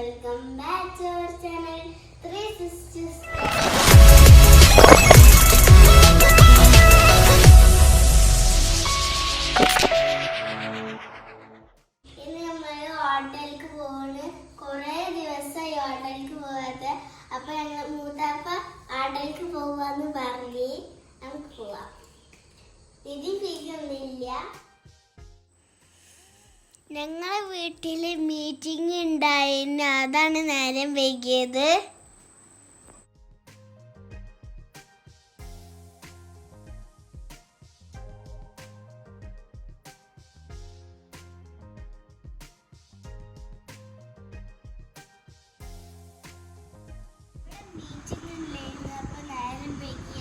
Welcome back to our channel three sisters നമ്മൾ ഹോട്ടലിലേക്ക് പോവാണ്. കുറേ ദിവസമായി ഹോട്ടലിലേക്ക് പോകാതെ അപ്പൊ ഞങ്ങൾ മൂത്താപ്പ ഹോട്ടലിലേക്ക് പോവാന്ന് പറഞ്ഞ് നമുക്ക് പോവാം. ഇതിൽ ഫീസൊന്നുമില്ല ഞങ്ങളെ വീട്ടിൽ മീറ്റിംഗ് ഉണ്ടായിരുന്നു അതാണ് നേരം വൈകിയത്. മീറ്റിംഗ് ഉണ്ടായിരുന്നു അപ്പൊ നേരം വൈകി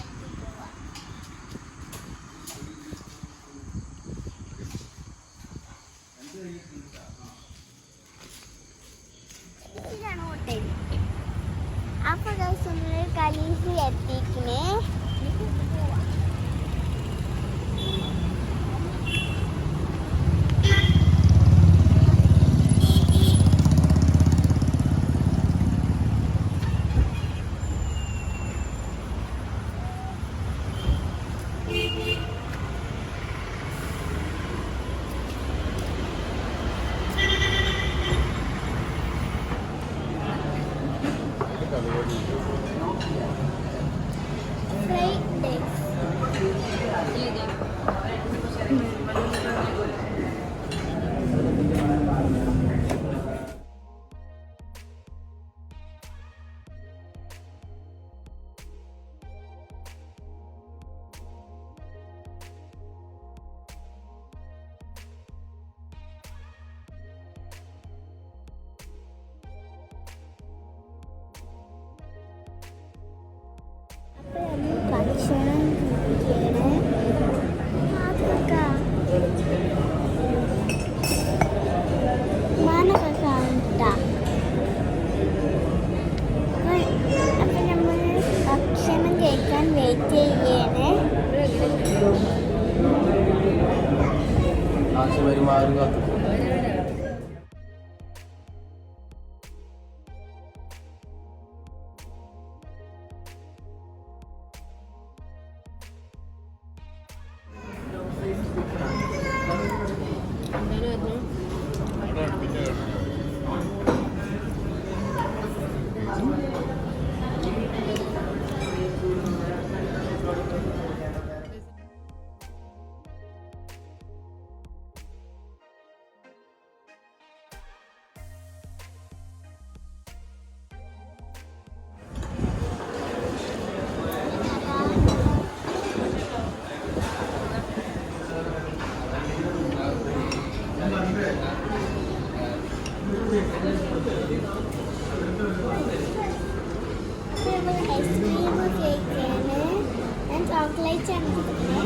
ആശുപത്രിമാര് കാത്തു അപ്പോൾ ಲೈಚ್ ಅಂತಿದ್ದಾರೆ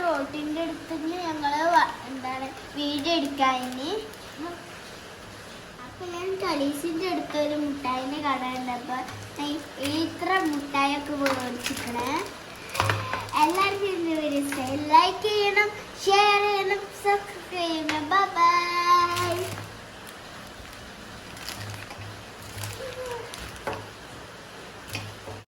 റോട്ടിന്റെ അടുത്തുനിന്ന് ഞങ്ങൾ വ- എന്താണ് വീഡിയോ എടുക്കാനി അപ്പൊ ഞാൻ കളീസിന്റെ അടുത്ത് ഒരു മുട്ടായിന്റെ കട ഉണ്ടപ്പോ ഞാൻ ഇത്ര മുട്ടായൊക്കെ ലൈക്ക് ചെയ്യണം.